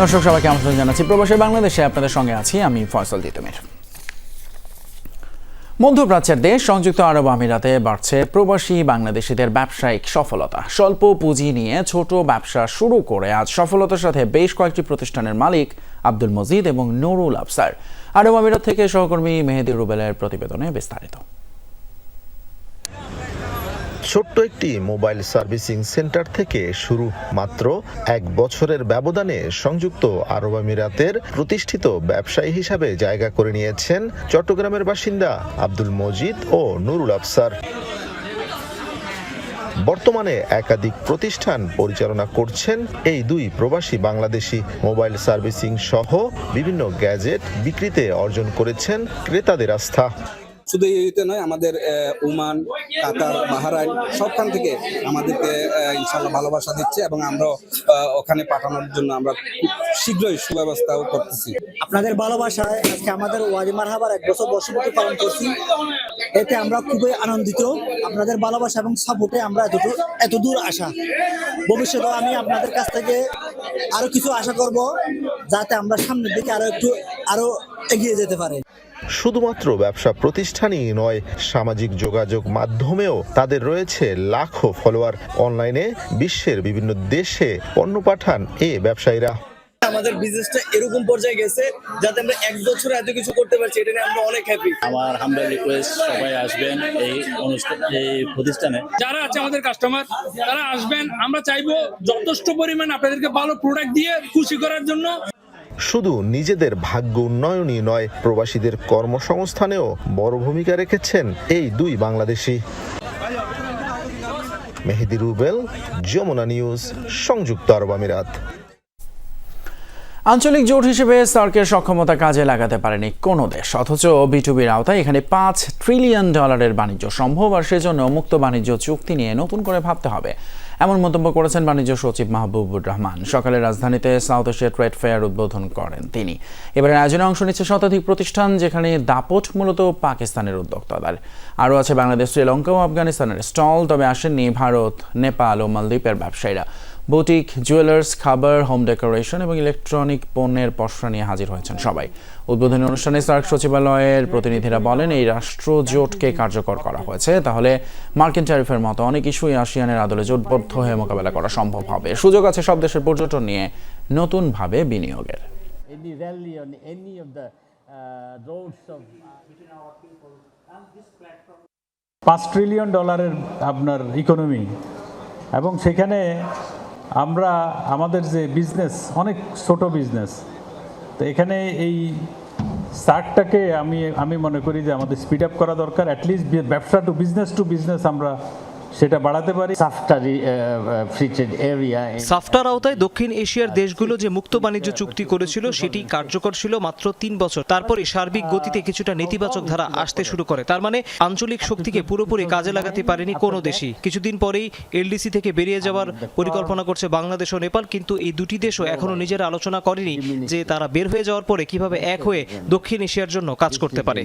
দর্শক, সবাইকে আমন্ত্রণ জানাচ্ছি। প্রবাসী বাংলাদেশে আপনাদের সঙ্গে আছি আমি ফয়সল তিতুমির মধ্যপ্রাচ্যের দেশ সংযুক্ত আরব আমিরাতে বাড়ছে প্রবাসী বাংলাদেশিদের ব্যবসায়িক সফলতা। স্বল্প পুঁজি নিয়ে ছোট ব্যবসা শুরু করে আজ সফলতার সাথে বেশ কয়েকটি প্রতিষ্ঠানের মালিক আব্দুল মজিদ এবং নুরুল আফসার। আরব আমিরাত থেকে সহকর্মী মেহেদি রুবেলের প্রতিবেদনে বিস্তারিত। ছোট্ট একটি মোবাইল সার্ভিসিং সেন্টার থেকে শুরু, মাত্র এক বছরের ব্যবধানে সংযুক্ত আরব আমিরাতের প্রতিষ্ঠিত ব্যবসায়ী হিসাবে জায়গা করে নিয়েছেন চট্টগ্রামের বাসিন্দা আব্দুল মজিদ ও নুরুল আফসার। বর্তমানে একাধিক প্রতিষ্ঠান পরিচালনা করছেন এই দুই প্রবাসী বাংলাদেশি মোবাইল সার্ভিসিং সহ বিভিন্ন গ্যাজেট বিক্রিতে অর্জন করেছেন ক্রেতাদের আস্থা। শুধু এইতে নয়, আমাদের ওমান, কাতার, বাহারাইন, সবখান থেকে আমাদেরকে ইনশাল্লাহ ভালোবাসা দিচ্ছে এবং আমরা ওখানে পাঠানোর জন্য আমরা শীঘ্রই সুব্যবস্থাও করতেছি। আপনাদের ভালোবাসায় আজকে আমাদের ওয়াজি মারহাবার এক বছর বর্ষপূর্তি পালন করছি। এতে আমরা খুবই আনন্দিত। আপনাদের ভালোবাসা এবং সাপোর্টে আমরা এতটুকু এত দূর আসা। ভবিষ্যতে আমি আপনাদের কাছ থেকে আরও কিছু আশা করব, যাতে আমরা সামনের দিকে আরও একটু আরও এগিয়ে যেতে পারে। শুধুমাত্র ব্যবসা প্রতিষ্ঠানই নয় সামাজিক যোগাযোগ মাধ্যমেও তাদের রয়েছে লাখো ফলোয়ার। অনলাইনে বিশ্বের বিভিন্ন দেশে পণ্য পাঠান এ ব্যবসায়ীরা। আমাদের বিজনেসটা এরকম পর্যায়ে গেছে যাতে আমরা এক বছরে এত কিছু করতে পারছি এটা নিয়ে আমরা অনেক হ্যাপি আমার হামদার রিকোয়েস্ট সবাই আসবেন এই অনুষ্ঠান এই প্রতিষ্ঠানে। যারা আছে আমাদের কাস্টমার তারা আসবেন। আমরা চাইব যথেষ্ট পরিমাণ আপনাদেরকে ভালো প্রোডাক্ট দিয়ে খুশি করার জন্য। শুধু নিজেদের ভাগ্য উন্নয়নই নয়, প্রবাসীদের কর্মসংস্থানেও বড় ভূমিকা রেখেছেন এই দুই বাংলাদেশি। মেহেদি রুবেল, যমুনা নিউজ, সংযুক্ত আরব আমিরাত। আঞ্চলিক জোট হিসেবে সার্কের সক্ষমতা কাজে লাগাতে পারেনি কোনো দেশ, অথচ বিটুবির আওতায় এখানে পাঁচ ট্রিলিয়ন ডলারের বাণিজ্য সম্ভব, আর সেজন্য মুক্ত বাণিজ্য চুক্তি নিয়ে নতুন করে ভাবতে হবে। এমন মন্তব্য করেছেন বাণিজ্য সচিব মাহবুবুর রহমান। সকালে রাজধানীতে সাউথ এশিয়া ট্রেড ফেয়ার উদ্বোধন করেন তিনি। এবারের আয়োজনে অংশ নিচ্ছে শতাধিক প্রতিষ্ঠান, যেখানে দাপট মূলত পাকিস্তানের উদ্যোক্তাদের। আরও আছে বাংলাদেশ শ্রীলঙ্কা ও আফগানিস্তানের স্টল, তবে আসেননি ভারত, নেপাল ও মালদ্বীপের ব্যবসায়ীরা। বুটিক জুয়েলার্স খাবার হোম ডেকোরেশন এবং ইলেকট্রনিক পণ্যের পসরা নিয়ে হাজির হয়েছেন সবাই। উদ্বোধনী অনুষ্ঠানে সার্ক সচিবালয়ের প্রতিনিধিরা বলেন এই রাষ্ট্র জোটকে কার্যকর করা হয়েছে। তাহলে মার্কিন ট্যারিফের মতো অনেক ইস্যুই আসিয়ানের আদলে জোটবদ্ধ হয়ে মোকাবেলা করা সম্ভব হবে। সুযোগ আছে সব দেশের পর্যটন নিয়ে নতুনভাবে বিনিয়োগের। Any rally on any of the uh, roads of পাঁচ ট্রিলিয়ন ডলারের আপনার ইকোনমি এবং সেখানে আমরা, আমাদের যে বিজনেস অনেক ছোট বিজনেস তো এখানে এই স্টার্টটাকে আমি আমি মনে করি যে আমাদের স্পিড আপ করা দরকার অ্যাটলিস্ট ব্যবসা টু বিজনেস টু বিজনেস আমরা সেটা বাড়াতে পারি। সাফটার আওতায় দক্ষিণ এশিয়ার দেশগুলো যে মুক্ত বাণিজ্য চুক্তি করেছিল সেটি কার্যকর ছিল মাত্র তিন বছর। তারপরে সার্বিক গতিতে কিছুটা নেতিবাচক ধারা আসতে শুরু করে। তার মানে আঞ্চলিক শক্তিকে পুরোপুরি কাজে লাগাতে পারেনি কোনো দেশই। কিছুদিন পরেই এলডিসি থেকে বেরিয়ে যাওয়ার পরিকল্পনা করছে বাংলাদেশ ও নেপাল কিন্তু এই দুটি দেশও এখনও নিজেরা আলোচনা করেনি যে তারা বের হয়ে যাওয়ার পরে কীভাবে এক হয়ে দক্ষিণ এশিয়ার জন্য কাজ করতে পারে।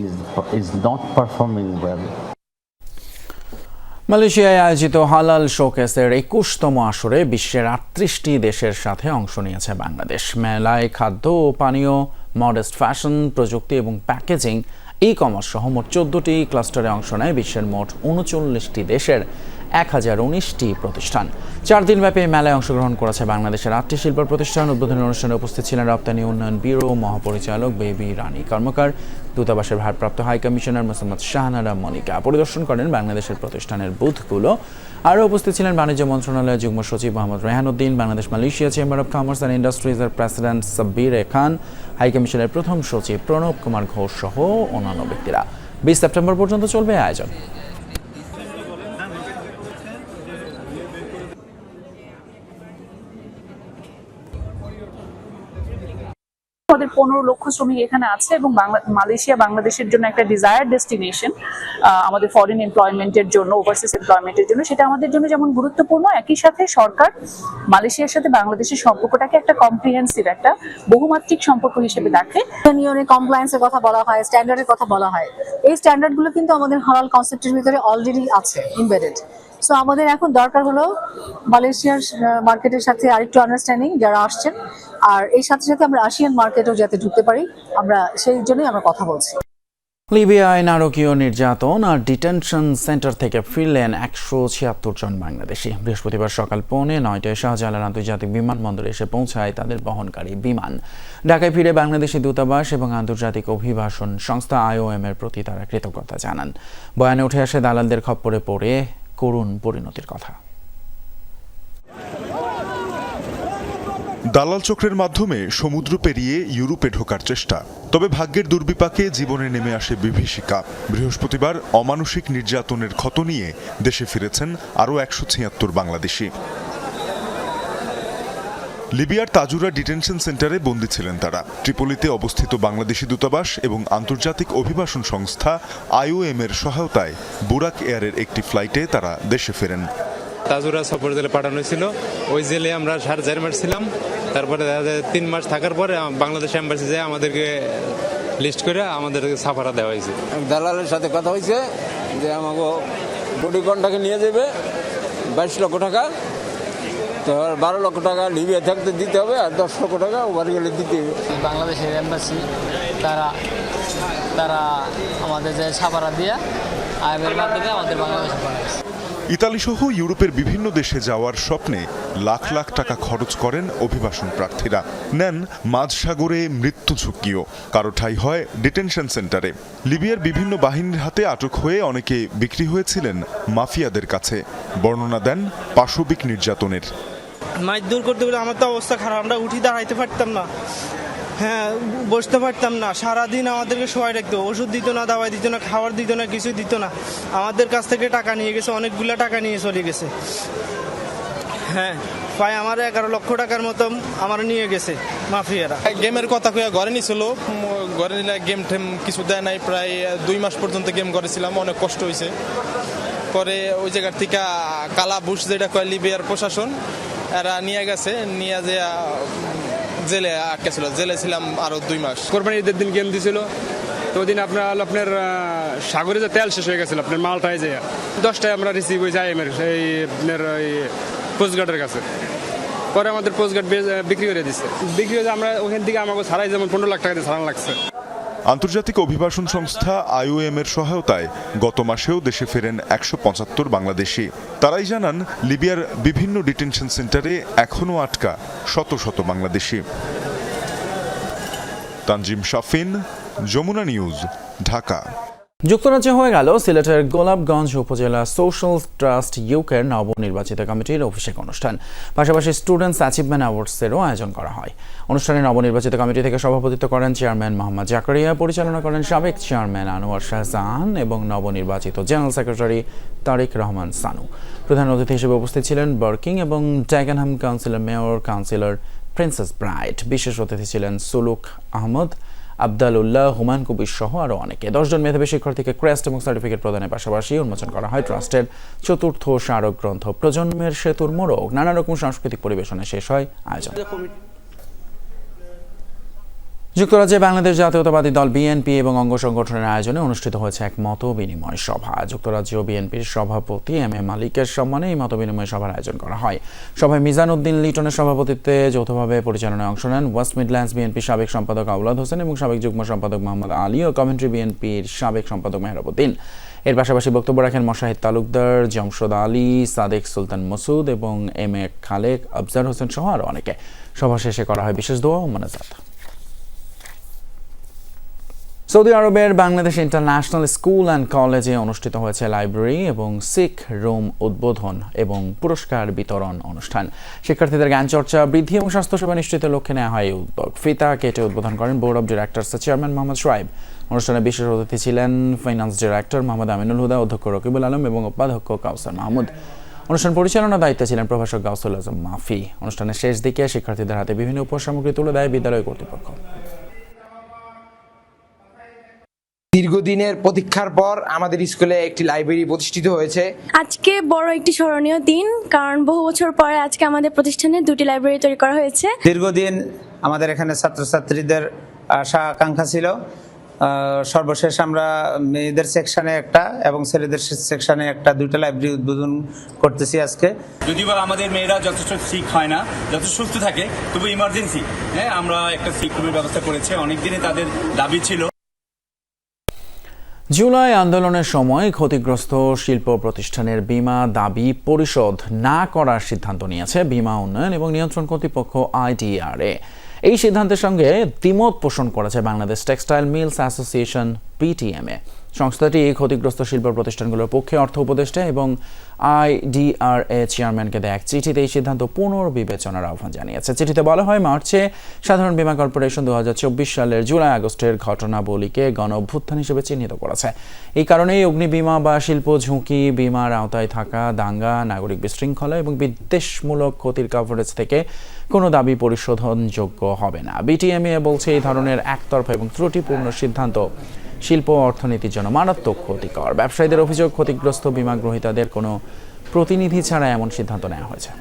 মালয়েশিয়ায় আয়োজিত হালাল শোকেসের একুশতম আসরে বিশ্বের আটত্রিশটি দেশের সাথে অংশ নিয়েছে বাংলাদেশ। মেলায় খাদ্য ও পানীয় মডেস্ট ফ্যাশন প্রযুক্তি এবং প্যাকেজিং ই কমার্স সহ মোট চোদ্দটি ক্লাস্টারে অংশ নেয় বিশ্বের মোট উনচল্লিশটি দেশের এক হাজার উনিশটি প্রতিষ্ঠান। চার দিনব্যাপী মেলায় অংশগ্রহণ করেছে বাংলাদেশের আটটি শিল্প প্রতিষ্ঠান। উদ্বোধনী অনুষ্ঠানে উপস্থিত ছিলেন রপ্তানি উন্নয়ন ব্যুরো, মহাপরিচালক বেবি রানী কর্মকার, দূতাবাসের ভারপ্রাপ্ত হাই কমিশনার মোসাম্মদ শাহনারা, মনিকা। পরিদর্শন করেন বাংলাদেশের প্রতিষ্ঠানের বুথগুলো। আরও উপস্থিত ছিলেন বাণিজ্য মন্ত্রণালয়ের যুগ্ম সচিব Mohammad Rehanuddin, Bangladesh, Malaysia chamber of commerce and ইন্ডাস্ট্রিজের president Sabbir Khan, high কমিশনের প্রথম সচিব প্রণব কুমার ঘোষ সহ অন্যান্য ব্যক্তিরা। বিশ সেপ্টেম্বর পর্যন্ত চলবে আয়োজন। আমাদের পনেরো লক্ষ শ্রমিক এখানে আছে এবং মালয়েশিয়া বাংলাদেশের জন্য একটা ডিজায়ার ডেস্টিনেশন আমাদের ফরেন এমপ্লয়মেন্টের জন্য ওভারসিজ এমপ্লয়মেন্টের জন্য। সেটা আমাদের জন্য যেমন গুরুত্বপূর্ণ, একই সাথে সরকার মালয়েশিয়ার সাথে বাংলাদেশের সম্পর্কটাকে একটা কম্প্রিহেন্সিভ একটা বহুমাত্রিক সম্পর্ক হিসেবে দেখে। ইউনিয়নের কমপ্লায়েন্সের কথা বলা হয় স্ট্যান্ডার্ডের কথা বলা হয়। এই স্ট্যান্ডার্ডগুলো কিন্তু আমাদের হালাল কনসেপ্টের ভিতরে অলরেডি আছে ইমবেডেড সো আমাদের এখন দরকার হলো মালয়েশিয়ার মার্কেটের সাথে আরেকটু আন্ডারস্ট্যান্ডিং যারা আসছেন। আর এই সাথে সাথে আমরা আসিয়ান মার্কেটেও যাতে ঢুকতে পারি, আমরা সেই জন্যই আমরা কথা বলছি। লিবিয়ায় নারকীয় নির্যাতন আর ডিটেনশন সেন্টার থেকে ফিরলেন একশো ছিয়াত্তর জন বাংলাদেশি। বৃহস্পতিবার সকাল পৌনে নয়টায় শাহজালাল আন্তর্জাতিক বিমানবন্দরে এসে পৌঁছায় তাদের বহনকারী বিমান। ঢাকায় ফিরে বাংলাদেশি দূতাবাস এবং আন্তর্জাতিক অভিবাসন সংস্থা আইওএম এর প্রতি তারা কৃতজ্ঞতা জানান। বয়ানে উঠে আসে দালালদের খপ্পরে পড়ে করুণ পরিণতির কথা। দালাল চক্রের মাধ্যমে সমুদ্র পেরিয়ে ইউরোপে ঢোকার চেষ্টা। তবে ভাগ্যের দুর্বিপাকে জীবনে নেমে আসে বিভীষিকা। বৃহস্পতিবার অমানসিক নির্যাতনের ক্ষত নিয়ে দেশে ফিরেছেন আরও একশো ছিয়াত্তর বাংলাদেশি। লিবিয়ার তাজুরা ডিটেনশন সেন্টারে বন্দী ছিলেন তারা। ট্রিপলিতে অবস্থিত বাংলাদেশি দূতাবাস এবং আন্তর্জাতিক অভিবাসন সংস্থা আইওএম এর সহায়তায় বুরাক এয়ারের একটি ফ্লাইটে তারা দেশে ফেরেন। তাজুরা সফর জেলে পাঠানো হয়েছিল। ওই জেলে আমরা সাড়ে চার মাস ছিলাম। তারপরে দেখা যায় তিন মাস থাকার পরে বাংলাদেশ এম্বাসি যায় আমাদেরকে লিস্ট করে আমাদেরকে সাফারা দেওয়া হয়েছে। দালালের সাথে কথা হয়েছে যে আমাকে কোটি ঘন্টাকে নিয়ে যাবে বাইশ লক্ষ টাকা। তো বারো লক্ষ টাকা লিবিয়া থাকতে দিতে হবে আর দশ লক্ষ টাকা ওভার গেলে দিতে হবে। বাংলাদেশের এম্বাসি তারা তারা আমাদের যে সাপারা দিয়া আইএমের মাধ্যমে আমাদের বাংলাদেশে পাঠাচ্ছে ইতালি সহ ইউরোপের বিভিন্ন দেশে যাওয়ার স্বপ্নে লাখ লাখ টাকা খরচ করেন অভিবাসন প্রার্থীরা। নেন মাঝ সাগরে মৃত্যু ঝুঁকিও। কারও ঠাই হয় ডিটেনশন সেন্টারে লিবিয়ার বিভিন্ন বাহিনীর হাতে আটক হয়ে অনেকে বিক্রি হয়েছিলেন মাফিয়াদের কাছে। বর্ণনা দেন পাশবিক নির্যাতনের। মাছ দূর করতে গেলে আমার তো অবস্থা খারাপ। আমরা উঠি দাঁড়াইতে পারতাম না। হ্যাঁ বসতে পারতাম না। সারাদিন আমাদেরকে সবাই রাখতো। ওষুধ দিত না, দাওয়াই দিত না, খাবার দিত না, কিছুই দিত না। আমাদের কাছ থেকে টাকা নিয়ে গেছে, অনেকগুলা টাকা নিয়ে চলে গেছে। হ্যাঁ প্রায় আমার এগারো লক্ষ টাকার মতো আমার নিয়ে গেছে মাফিয়ারা। গেমের কথা কয়ে ঘরে নিছিল। ঘরে নিলে গেম টেম কিছু দেয় নাই। প্রায় দুই মাস পর্যন্ত গেম করেছিলাম অনেক কষ্ট হয়েছে পরে ওই জায়গার থেকে কালা বুশ যেটা কয়, লিবিয়ার প্রশাসন এরা নিয়ে গেছে, নিয়ে যে জেলে আটকে ছিল। জেলে ছিলাম আরও দুই মাস। কোরবানি ঈদের দিন গেম দিছিল। তো ওই দিন আপনার আপনার সাগরে যে তেল শেষ হয়ে গেছিল, আপনার মালটায় যে দশটায় আমরা রিসিভ হয়েছি আইএমের এই আপনার ওই পোস্টগার্ডের কাছে। পরে আমাদের পোস্টগার্ড বিক্রি করে দিচ্ছে বিক্রি হয়ে আমরা ওখান থেকে আমাকে ছাড়াই যেমন পনেরো লাখ টাকা দিয়ে ছাড়ানো লাগছে। আন্তর্জাতিক অভিবাসন সংস্থা আইওএম এর সহায়তায় গত মাসেও দেশে ফেরেন একশো পঁচাত্তর বাংলাদেশি। তারাই জানান, লিবিয়ার বিভিন্ন ডিটেনশন সেন্টারে এখনও আটকা শত শত বাংলাদেশি। তানজিম শাফিন, যমুনা নিউজ, ঢাকা। যুক্তরাজ্যে হয়ে গেল সিলেটের গোলাপগঞ্জ উপজেলা সোশ্যাল ট্রাস্ট ইউকের নবনির্বাচিত কমিটির অভিষেক অনুষ্ঠান। পাশাপাশি স্টুডেন্টস অ্যাচিভমেন্ট অ্যাওয়ার্ডসেরও আয়োজন করা হয়। অনুষ্ঠানে নবনির্বাচিত কমিটি থেকে সভাপতিত্ব করেন চেয়ারম্যান মোহাম্মদ জাকারিয়া, পরিচালনা করেন সাবেক চেয়ারম্যান আনোয়ার শাহজাহান এবং নবনির্বাচিত জেনারেল সেক্রেটারি তারিক রহমান সানু। প্রধান অতিথি হিসেবে উপস্থিত ছিলেন বার্কিং এবং Dagenham councillor mayor councillor Princess Bright. বিশেষ অতিথি ছিলেন সুলুক আহমদ আবদাল উল্লাহ হুমায়ুন কবির সহ আরও অনেকে। দশজন মেধাবী শিক্ষার্থীকে ক্রেস্ট এবং সার্টিফিকেট প্রদানের পাশাপাশি উন্মোচন করা হয় ট্রাস্টের চতুর্থ স্মারক গ্রন্থ। প্রজন্মের সেতুর মোড়ক নানা রকম সাংস্কৃতিক পরিবেশনে শেষ হয় আয়োজন। যুক্তরাজ্যে বাংলাদেশ জাতীয়তাবাদী দল বিএনপি এবং অঙ্গ সংগঠনের আয়োজনে অনুষ্ঠিত হয়েছে এক মত বিনিময় সভা। যুক্তরাজ্য বিএনপির সভাপতি এম এ মালিকের সম্মানে এই মত বিনিময় সভার আয়োজন করা হয়। সভায় মিজান উদ্দিন লিটনের সভাপতিত্বে যৌথভাবে পরিচালনায় অংশ নেন ওয়েস্ট মিডল্যান্ডস বিএনপির সাবেক সম্পাদক আউলাদ হোসেন এবং সাবেক যুগ্ম সম্পাদক মোহাম্মদ আলী ও কমেন্ট্রি বিএনপির সাবেক সম্পাদক মেহরাবুদ্দিন। এর পাশাপাশি বক্তব্য রাখেন মশাহিদ তালুকদার, জমশদ আলী, সাদেক সুলতান মসুদ এবং এম এ খালেক আফজার হোসেন সহ আরও অনেকে। সভা শেষে করা হয় বিশেষ দোয়া ও মোনাজাত। সৌদি আরবের বাংলাদেশ ইন্টারন্যাশনাল স্কুল অ্যান্ড কলেজে অনুষ্ঠিত হয়েছে লাইব্রেরি এবং শিখ রুম উদ্বোধন এবং পুরস্কার বিতরণ অনুষ্ঠান। শিক্ষার্থীদের জ্ঞান চর্চা বৃদ্ধি এবং স্বাস্থ্যসেবা নিশ্চিতের লক্ষ্যে নেওয়া হয় এই উদ্যোগ। ফিতা কেটে উদ্বোধন করেন বোর্ড অব ডিরেক্টরসের চেয়ারম্যান মোহাম্মদ সোয়াইব অনুষ্ঠানে বিশেষ অতিথি ছিলেন ফাইন্যান্স ডিরেক্টর মোহাম্মদ আমিনুল হুদা, অধ্যক্ষ রকিবুল আলম এবং উপাধ্যক্ষ কাউসার মাহমুদ। অনুষ্ঠান পরিচালনার দায়িত্বে ছিলেন প্রভাষক গাউসুল আজম মাফি। অনুষ্ঠানের শেষ দিকে শিক্ষার্থীদের হাতে বিভিন্ন উপসামগ্রী তুলে দেয় বিদ্যালয় কর্তৃপক্ষ। দীর্ঘদিনের প্রতীক্ষার পর আমাদের স্কুলে একটি লাইব্রেরি প্রতিষ্ঠিত হয়েছে। আজকে বড় একটি স্মরণীয় দিন কারণ বহু বছর পরে আজকে আমাদের প্রতিষ্ঠানে দুটি লাইব্রেরি তৈরি করা হয়েছে। দীর্ঘদিন আমাদের এখানে ছাত্রছাত্রীদের আশা আকাঙ্ক্ষা ছিল। সর্বশেষ আমরা মেয়েদের সেকশনে একটা এবং ছেলেদের সেকশনে একটা দুইটা লাইব্রেরি উদ্বোধন করতেছি আজকে। যদিও বা আমাদের মেয়েরা যথেষ্ট সিক হয় না যথেষ্ট সুস্থ থাকে তবু ইমার্জেন্সি হ্যাঁ আমরা একটা সিক রুমের ব্যবস্থা করেছি। অনেকদিনে তাদের দাবি ছিল। জুলাই আন্দোলনের সময় ক্ষতিগ্রস্ত শিল্প প্রতিষ্ঠানের বিমা দাবি পরিশোধ না করার সিদ্ধান্ত নিয়েছে বিমা উন্নয়ন এবং নিয়ন্ত্রণ কর্তৃপক্ষ আইটিআরএ এই সিদ্ধান্তের সঙ্গে দ্বিমত পোষণ করেছে Bangladesh textile mills association BTMA সংস্থাটি ক্ষতিগ্রস্ত শিল্প প্রতিষ্ঠানগুলোর পক্ষে অর্থ উপদেষ্টা এবং আইডিআরএ চেয়ারম্যানকে দেয় এক চিঠিতে এই সিদ্ধান্ত পুনর্বিবেচনার আহ্বান জানিয়েছে। চিঠিতে বলা হয়, মার্চে সাধারণ বীমা কর্পোরেশন দু হাজার চব্বিশ সালের জুলাই আগস্টের ঘটনাবলীকে গণ অভ্যুত্থান হিসেবে চিহ্নিত করেছে। এই কারণেই অগ্নি বীমা বা শিল্প ঝুঁকি বিমার আওতায় থাকা দাঙ্গা, নাগরিক বিশৃঙ্খলা এবং বিদ্বেষমূলক ক্ষতির কভারেজ থেকে কোনো দাবি পরিশোধনযোগ্য হবে না। বিটিএমএ বলছে, এই ধরনের একতরফা এবং ত্রুটিপূর্ণ সিদ্ধান্ত শিল্প ও অর্থনীতির জন্য মারাত্মক ক্ষতিকর। ব্যবসায়ীদের অভিযোগ, ক্ষতিগ্রস্ত বিমা গ্রহীতাদের কোনো প্রতিনিধি ছাড়া এমন সিদ্ধান্ত নেওয়া হয়েছে।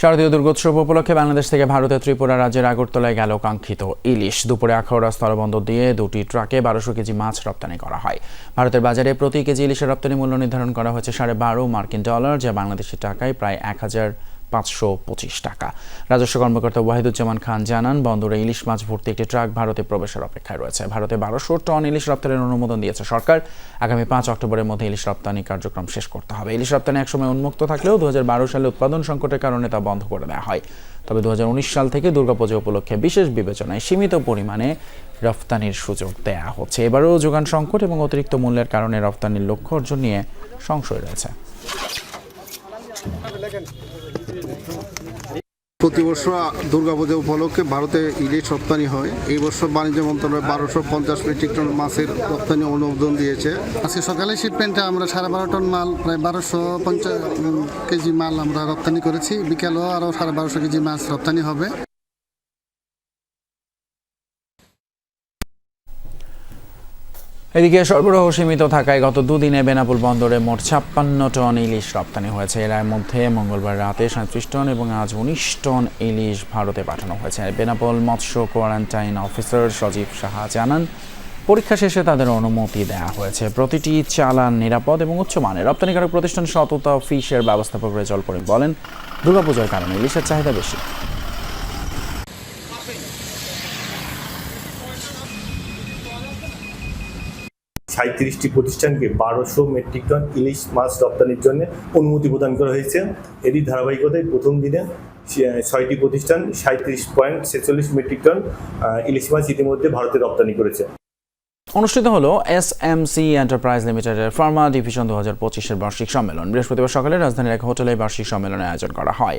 শারদীয় দুর্গোৎসব উপলক্ষে বাংলাদেশ থেকে ভারতের ত্রিপুরা রাজ্যের আগরতলায় গেল কাঙ্ক্ষিত ইলিশ। দুপুরে আখাউড়া স্থলবন্দর দিয়ে দুটি ট্রাকে বারোশো কেজি মাছ রপ্তানি করা হয়। ভারতের বাজারে প্রতি কেজি ইলিশের রপ্তানি মূল্য নির্ধারণ করা হয়েছে সাড়ে বারো মার্কিন ডলার, যা বাংলাদেশি টাকায় প্রায় এক হাজার পাঁচশো পঁচিশ টাকা। রাজস্ব কর্মকর্তা ওয়াহিদুজ্জামান খান জানান, বন্দরে ইলিশ মাছ ভর্তি একটি ট্রাক ভারতে প্রবেশের অপেক্ষায় রয়েছে। ভারতে বারোশো টন ইলিশ রপ্তানির অনুমোদন দিয়েছে সরকার। আগামী পাঁচ অক্টোবরের মধ্যে ইলিশ রপ্তানি কার্যক্রম শেষ করতে হবে। ইলিশ রপ্তানি একসময় উন্মুক্ত থাকলেও দু হাজার বারো সালে উৎপাদন সংকটের কারণে তা বন্ধ করে দেওয়া হয়। তবে দু হাজার উনিশ সাল থেকে দুর্গাপুজো উপলক্ষে বিশেষ বিবেচনায় সীমিত পরিমাণে রফতানির সুযোগ দেয়া হচ্ছে। এবারও যোগান সংকট এবং অতিরিক্ত মূল্যের কারণে রপ্তানির লক্ষ্য অর্জন নিয়ে সংশয় রয়েছে। প্রতি বছর দুর্গাপূজা উপলক্ষে ভারতে ইলিশ রপ্তানি হয়। এই বছর বাণিজ্য মন্ত্রণালয় বারোশো পঞ্চাশ মেট্রিক টন মাছের রপ্তানি অনুমোদন দিয়েছে। আজকে সকালে শিপমেন্টে আমরা সাড়ে বারো টন মাল, প্রায় বারোশো পঞ্চাশ কেজি মাল আমরা রপ্তানি করেছি। বিকেলেও আরও সাড়ে বারোশো কেজি মাছ রপ্তানি হবে। এদিকে সরবরাহ সীমিত থাকায় গত দুদিনে বেনাপুল বন্দরে মোট ছাপ্পান্ন টন ইলিশ রপ্তানি হয়েছে। এর মধ্যে মঙ্গলবার রাতে সাঁত্রিশ টন এবং আজ উনিশ টন ইলিশ ভারতে পাঠানো হয়েছে। বেনাপোল মৎস্য কোয়ারেন্টাইন অফিসার সজীব সাহা জানান, পরীক্ষা শেষে তাদের অনুমতি দেওয়া হয়েছে। প্রতিটি চালান নিরাপদ এবং উচ্চমানের রপ্তানিকারক প্রতিষ্ঠান সততা ফিশের ব্যবস্থাপক রেজল করিম বলেন, দুর্গাপূজার কারণে ইলিশের চাহিদা বেশি। সাঁত্রিশটি প্রতিষ্ঠানকে বারোশো মেট্রিক টন ইলিশ মাছ রপ্তানির জন্য অনুমতি প্রদান করা হয়েছে। এরই ধারাবাহিকতায় প্রথম দিনে ছয়টি প্রতিষ্ঠান সাঁত্রিশ পয়েন্ট ছেচল্লিশ মেট্রিক টন ইলিশ মাছ ইতিমধ্যে ভারতে রপ্তানি করেছে। অনুষ্ঠিত হলো এস এম সি এন্টারপ্রাইজ লিমিটেডের ফার্মা ডিভিশন দু হাজার পঁচিশের বার্ষিক সম্মেলন। বৃহস্পতিবার সকালে রাজধানীর এক হোটেলে বার্ষিক সম্মেলনের আয়োজন করা হয়।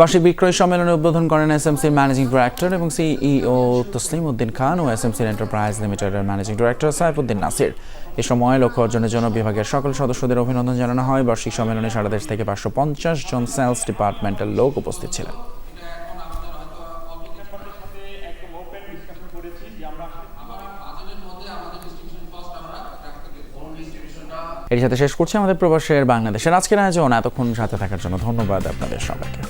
বার্ষিক বিক্রয় সম্মেলনে উদ্বোধন করেন এসএমসির ম্যানেজিং ডিরেক্টর এবং সিইও তসলিম উদ্দিন খান ও এসএমসির এন্টারপ্রাইজ লিমিটেডের ম্যানেজিং ডিরেক্টর সাইফুদ্দিন নাসির। এ সময় লক্ষ্য অর্জনের জন্য বিভাগের সকল সদস্যদের অভিনন্দন জানানো হয়। বার্ষিক সম্মেলনে সারা দেশ থেকে পাঁচশো পঞ্চাশ জন সেলস ডিপার্টমেন্টের লোক উপস্থিত ছিলেন। এর সাথে শেষ করছি আমাদের প্রবাসের বাংলাদেশের আজকের আয়োজন। এতক্ষণ সাথে থাকার জন্য ধন্যবাদ আপনাদের সবাইকে।